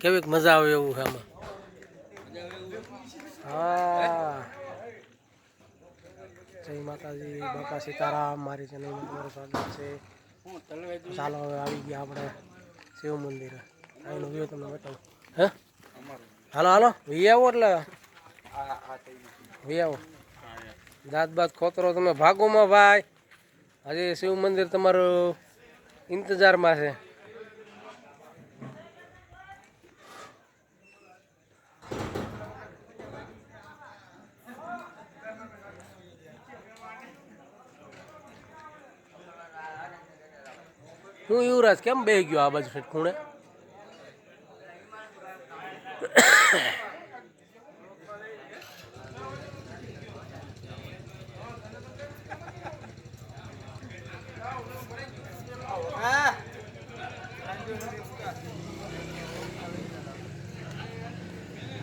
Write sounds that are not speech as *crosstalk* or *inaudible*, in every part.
કેવીક મજા આવે એવું છે આમાં? હા. જય માતાજી, બાપા સીતારામ, મારી ચેનલમાં તમારું સ્વાગત છે. ચાલો હવે આવી ગયા આપણે શિવ મંદિર. અહીંનો વ્યૂ તમને બતાવું. હે? હાલો હાલો. વી આવો એટલે. વી આવો. દાંત બાત ખોતરો તમે ભાગોમાં, ભાઈ. હજી શિવ મંદિર તમારું ઇંતજારમાં છે. હું યુવરાજ કેમ બે ગયો આ બાજુ ઠેઠ ખૂણે?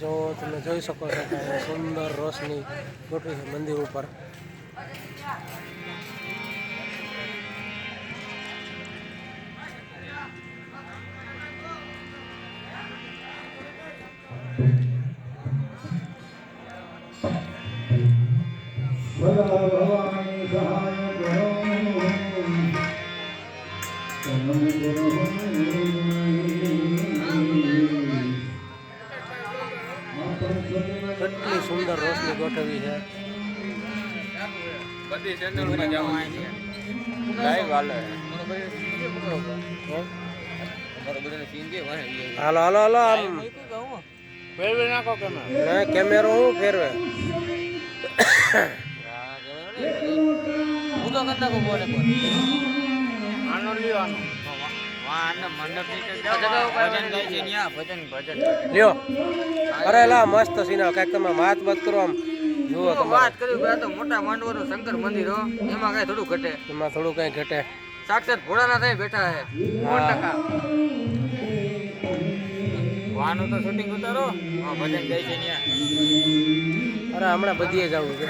જો તમે જોઈ શકો છો કે સુંદર રોશની ગોઠવી છે મંદિર ઉપર. ભવાની સહાય કરો કેટલી સુંદર રોશની ગોઠવી છે. બધી ચેનલમાં જવાનું લાઈવ હાલે. હાલો હાલો હાલો આમ. ફેરવે નાખો કે કેમેરો હું ફેરવે? હું તો કરતા કો બોલે બોલ આનો લ્યો. આનો લ્યો અરે લા મસ્ત સીના. કાંઈક તમે વાત વાત કરો આમ. જુઓ વાત કરી તો મોટા માંડવાનું શંકર મંદિર હો. એમાં કઈ થોડું ઘટે. એમાં થોડું કંઈ ઘટે. સાક્ષાત ભોળાના થઈ બેઠા હે. હા. વાનું તો શૂટિંગ ઉતારો. ભજન છે અરે હમણાં બધીએ જવું છે.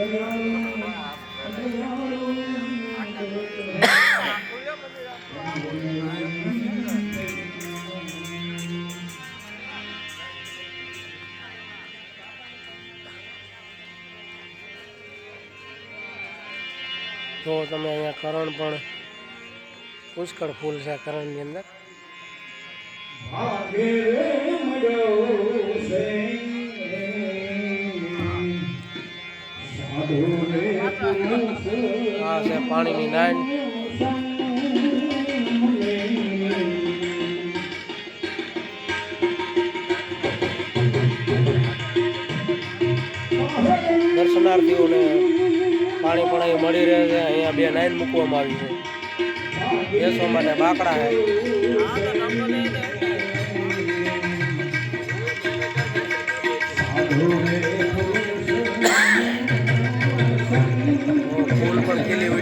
તો તમે અહીંયા કરણ પણ પુષ્કળ ફૂલ છે કરણની અંદર. આ છે પાણીની નાઈન દર્શનાર્થીઓને પાણી પણ અહીં મળી રહે છે. અહીંયા બે લાઈન મૂકવામાં આવી છે. બેસવા માટે બાકડા છે.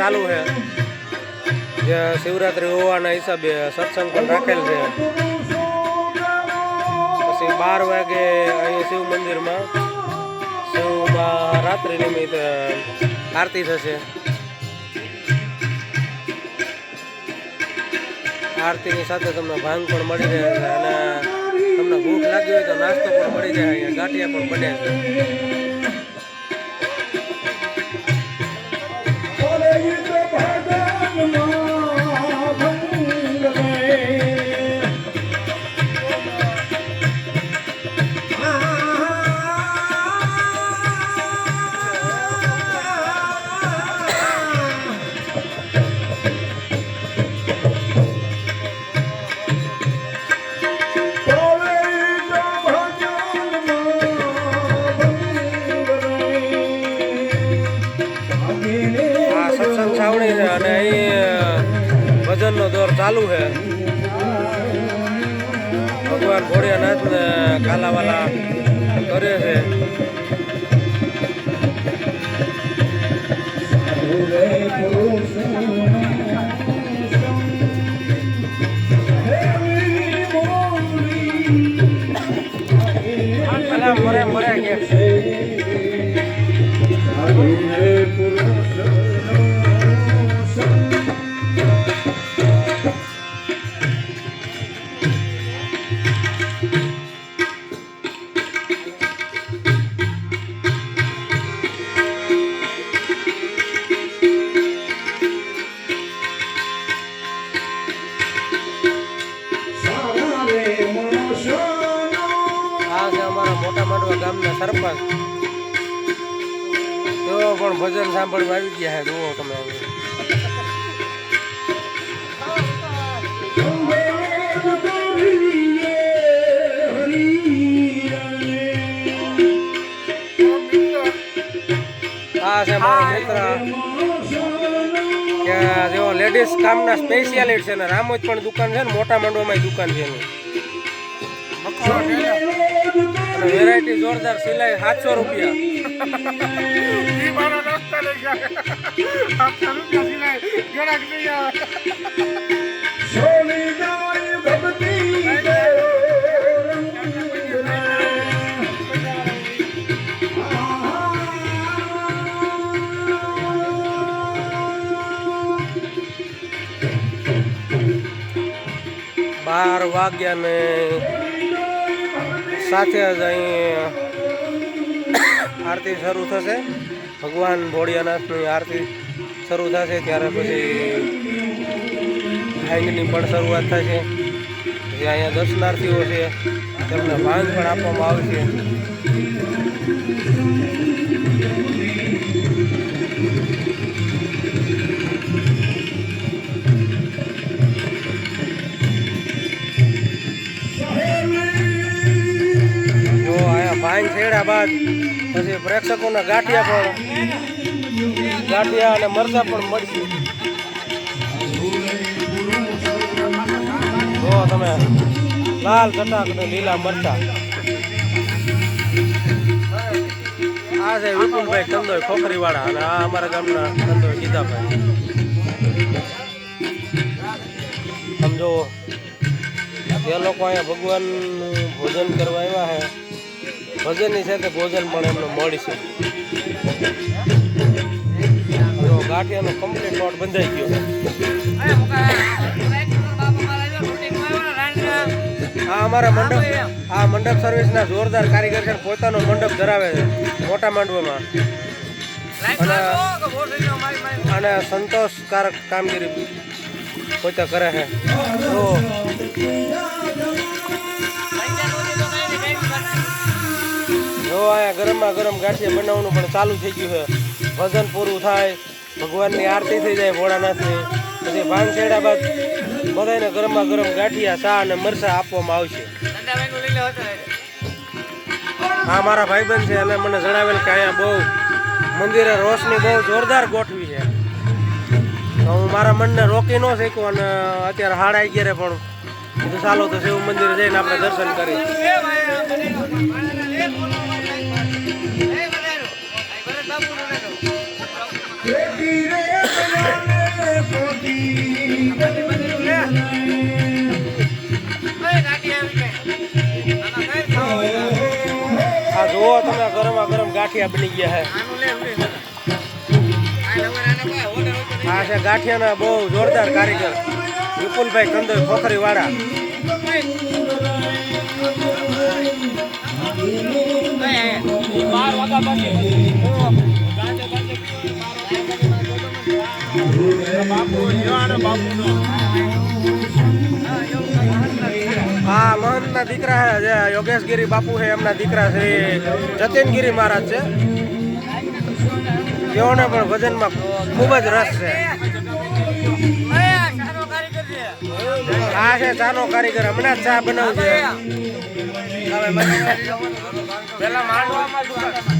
ચાલુ છે. જે શિવરાત્રી હોવાના હિસાબે સત્સંગ પણ રાખેલ છે. પછી બાર વાગે અહીં શિવ મંદિરમાં શિવમાં રાત્રિ નિમિત્તે આરતી થશે. આરતીની સાથે તમને ભાંગ પણ મળી રહે છે અને તમને ભૂખ લાગી હોય તો નાસ્તો પણ મળી જાય, અહીંયા ગાંઠિયા પણ બને છે. કાલાવાલા કરે છે. સાધુ ગામના તો પણ ભજન સાંભળવા આવી ગયા છે જુઓ તમે હવે. આ છે મારો મિત્ર. કે જેઓ લેડીઝ કામના સ્પેશિયાલિટ છે ને રામોજ પણ દુકાન છે ને મોટા માંડવામાં દુકાન છે એની. વેરાયટી જોરદાર સિલાઈ સાતસો રૂપિયા. બાર વાગ્યા ને સાથે જ અહીં, *coughs* આરતી શરૂ થશે. ભગવાન ભોળિયાનાથની આરતી શરૂ થશે, ત્યારે પછી ભાંગની પણ શરૂઆત થશે. જે અહીંયા દર્શનાર્થીઓ છે, તેમને ભાંગ પણ આપવામાં આવશે. ભાંગ છેડ્યા બાદ પછી પ્રેક્ષકોના ગાંઠિયા પણ ગાંઠિયા અને મરચા પણ મળશે જો તમે લાલ ચટાક ને લીલા મરચા. આ છે વિપુલભાઈ કંદોય ખોખરીવાળા અને આ અમારા ગામના કંદોય ગીતાભાઈ સમજો જે લોકો અહીંયા ભગવાનનું ભોજન કરવા આવ્યા છે ભજનની સાથે ભોજન પણ એમને છે તો ગાંઠિયાનો કમ્પ્લીટ નોટ બંધાઈ ગયો. આ અમારા મંડપ, આ મંડપ સર્વિસના જોરદાર કારીગર છે પોતાનો મંડપ ધરાવે છે, મોટા માંડવામાં. અને સંતોષકારક કામગીરી પોતે કરે છે. જો અહીંયા ગરમમાં ગરમ ગાંઠિયા બનાવવાનું પણ ચાલુ થઈ ગયું છે. ભજન પૂરું થાય, ભગવાનની આરતી થઈ જાય ભોળાનાથની. પછી છેડ્યા બાદ બધાને ગરમમાં ગરમ ગાંઠિયા, ચા અને મરસા આપવામાં આવશે. આ મારા ભાઈબંધ છે અને મને જણાવેલ કે અહીંયા બહુ મંદિરે રોશની બહુ જોરદાર ગોઠવી છે. હું મારા મનને રોકી ન શક્યો અને અત્યારે હાડા અગિયારે પણ. કીધું ચાલો તો શિવ મંદિરે જઈને આપણે દર્શન કરીએ આ જુઓ તમે, ગરમા ગરમ ગાંઠિયા બની ગયા છે આ છે ગાંઠિયાના બહુ જોરદાર કારીગર. વિપુલભાઈ કંદોઈ પોખરી વાળા હા, મહંતના દીકરા છે યોગેશ યોગેશગીરી બાપુ છે, એમના દીકરા શ્રી જતીનગીરી મહારાજ છે. તેઓને પણ ભજનમાં ખૂબ જ રસ છે. આ છે ચાનો કારીગર, હમણાં જ ચા બનાવશે પેલા માંડવામાં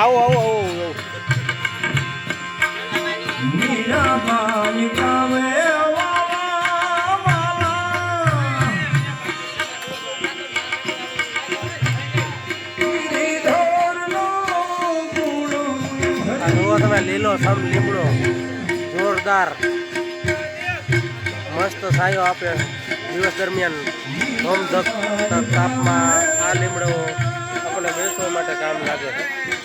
આવો આવો આવો જુઓ તમે લીલો સમ લીમડો. જોરદાર. મસ્ત સાયો આપે દિવસ દરમિયાન. ધોમ ધક ધક તાપમાં આ લીમડો આપણને બેસવા માટે કામ લાગે છે.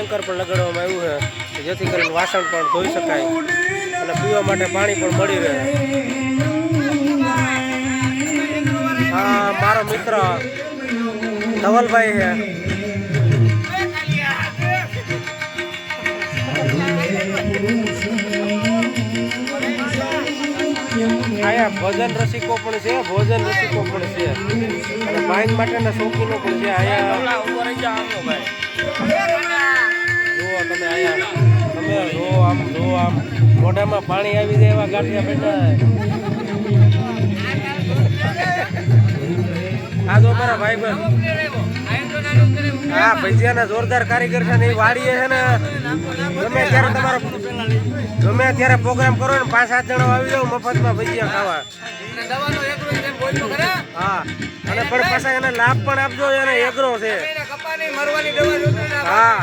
ટેન્કર પણ લગાડવામાં આવ્યું છે જેથી કરીને વાસણ પણ ધોઈ શકાય અને પીવા માટે પાણી પણ મળી રહે. હા મારો મિત્ર ધવલભાઈ છે અહીંયા ભજન રસિકો પણ છે, ભોજન રસિકો પણ છે. અને બાઇક માટેના શોખીનો પણ છે અહીંયા તમે અહીંયા, તમે જો આમ જો આમ. મોઢામાં પાણી આવી જાય એવા ગાંઠિયા બેઠા આ જો મારા ભાઈ બંધ હા ભજીયાના જોરદાર કારીગર છે ને એ વાડીએ છે ને, ગમે ત્યારે તમારો ગમે ત્યારે પ્રોગ્રામ કરો ને પાંચ સાત જણા આવી જાવ મફતમાં ભજીયા ખાવા. હા. અને પણ પાછા એને લાભ પણ આપજો, એને એગ્રો છે. હા.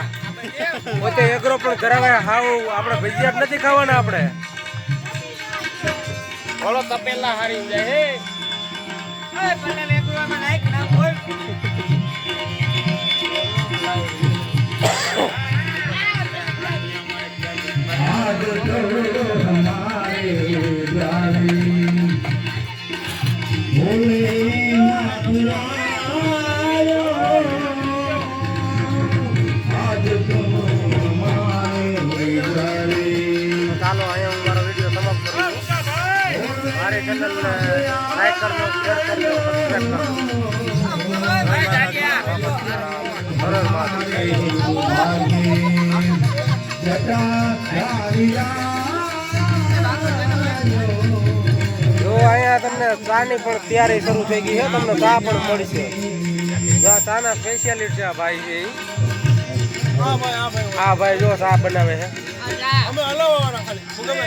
એગ્રો પણ કરાવે હાવ આપણે ભજીયા નથી ખાવાના આપણે. બોલો તપેલા હારી જાય હે? આજ કરોડો હમારે લાઈક કરજો શેર કરજો. જો અહીંયા તમને ચાની પણ તૈયારી શરૂ થઈ ગઈ છે તમને ચા પણ મળશે. જો આ ચાના સ્પેશિયાલિટી છે આ ભાઈ. છે હા ભાઈ જો ચા બનાવે છે. અમે હલાવવાના ખાલી શું ગમે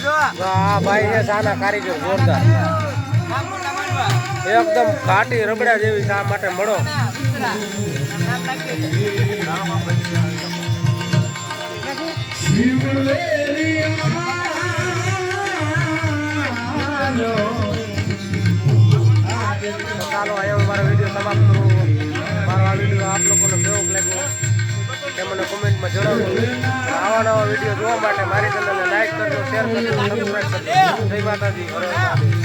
જો આ ભાઈ જે સાના કારીગર જોરદાર એકદમ ઘાટી રબડા જેવી શા માટે મળો ચાલો અહીંયા હું મારો વીડિયો સમાપ્ત કરું મને કોમેન્ટમાં જણાવજો આવા નવા વીડિયો જોવા માટે મારી ચેનલને લાઈક કરજો શેર કરજો સબસ્ક્રાઈબ કરજો જય માતાજી.